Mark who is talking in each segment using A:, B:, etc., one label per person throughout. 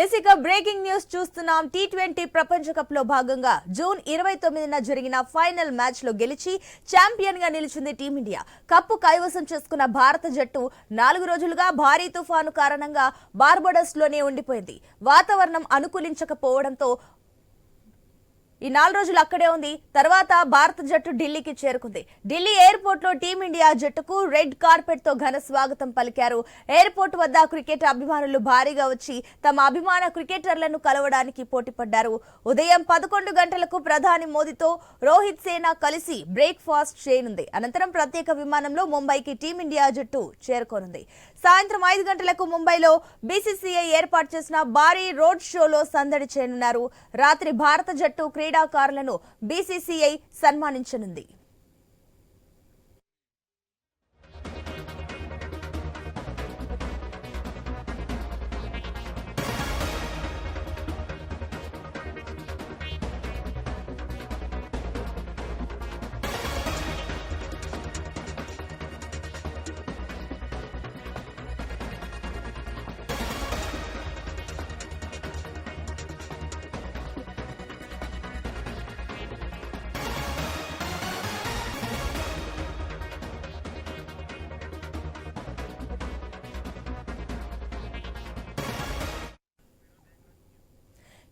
A: Yes breaking news చూస్తున్నాం. T twenty ప్రపంచ కప్లో భాగంగా జూన్ ఇరవై తొమ్మిదిన జరిగిన ఫైనల్ మ్యాచ్లో గెలిచి ఛాంపియన్గా నిలిచింది టీమిండియా. కప్పు కైవసం చేసుకున్న భారత జట్టు నాలుగు రోజులుగా భారీ తుఫాను కారణంగా బార్బడస్లోనే ఉండిపోయింది. వాతావరణం అనుకూలించకపోవడంతో ఈ నాలుగు రోజులు అక్కడే ఉంది. తర్వాత భారత జట్టు ఢిల్లీకి చేరుకుంది. ఢిల్లీ ఎయిర్పోర్ట్లో టీమిండియా జట్టుకు రెడ్ కార్పెట్తో ఘన స్వాగతం పలికారు. ఎయిర్పోర్ట్ వద్ద క్రికెట్ అభిమానులు భారీగా వచ్చి తమ అభిమాన క్రికెటర్లను కలవడానికి పోటీపడ్డారు. ఉదయం పదకొండు గంటలకు ప్రధాని మోదీతో రోహిత్ సేన కలిసి బ్రేక్ఫాస్ట్ చేయనుంది. అనంతరం ప్రత్యేక విమానంలో ముంబైకి టీమిండియా జట్టు చేరుకోనుంది. సాయంత్రం ఐదు గంటలకు ముంబైలో బీసీసీఐ ఏర్పాటు చేసిన భారీ రోడ్ షోలో సందడి చేయనున్నారు. రాత్రి భారత జట్టు క్రీడాకారులను బీసీసీఐ సన్మానించనుంది.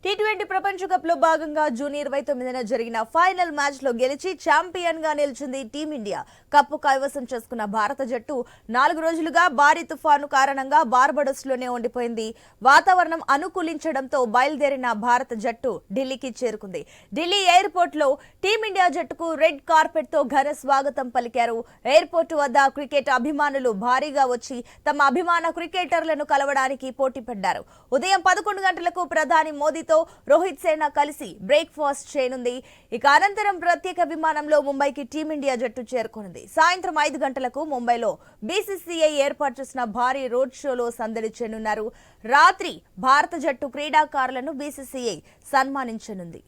A: టీ ట్వంటీ ప్రపంచ కప్లో భాగంగా జూన్ ఇరవై తొమ్మిదిన జరిగిన ఫైనల్ మ్యాచ్లో గెలిచి ఛాంపియన్గా నిలిచింది టీమిండియా. కప్పు కైవసం చేసుకున్న భారత జట్టు నాలుగు రోజులుగా భారీ తుఫాను కారణంగా బార్బడోస్లోనే ఉండిపోయింది. వాతావరణం అనుకూలించడంతో బయలుదేరిన భారత జట్టు ఢిల్లీకి చేరుకుంది. ఢిల్లీ ఎయిర్పోర్ట్లో టీమిండియా జట్టుకు రెడ్ కార్పెట్తో ఘన స్వాగతం పలికారు. ఎయిర్పోర్ట్ వద్ద క్రికెట్ అభిమానులు భారీగా వచ్చి తమ అభిమాన క్రికెటర్లను కలవడానికి పోటీ పడ్డారు. ఉదయం పదకొండు గంటలకు ప్రధాని మోదీ మోదీతో రోహిత్ సేన కలిసి బ్రేక్ఫాస్ట్ చేయనుంది. ఇక అనంతరం ప్రత్యేక విమానంలో ముంబైకి టీమిండియా జట్టు చేరుకోనుంది. సాయంత్రం ఐదు గంటలకు ముంబైలో బీసీసీఐ ఏర్పాటు చేసిన భారీ రోడ్ షోలో సందడి చేయనున్నారు. రాత్రి భారత జట్టు క్రీడాకారులను బీసీసీఐ సన్మానించనుంది.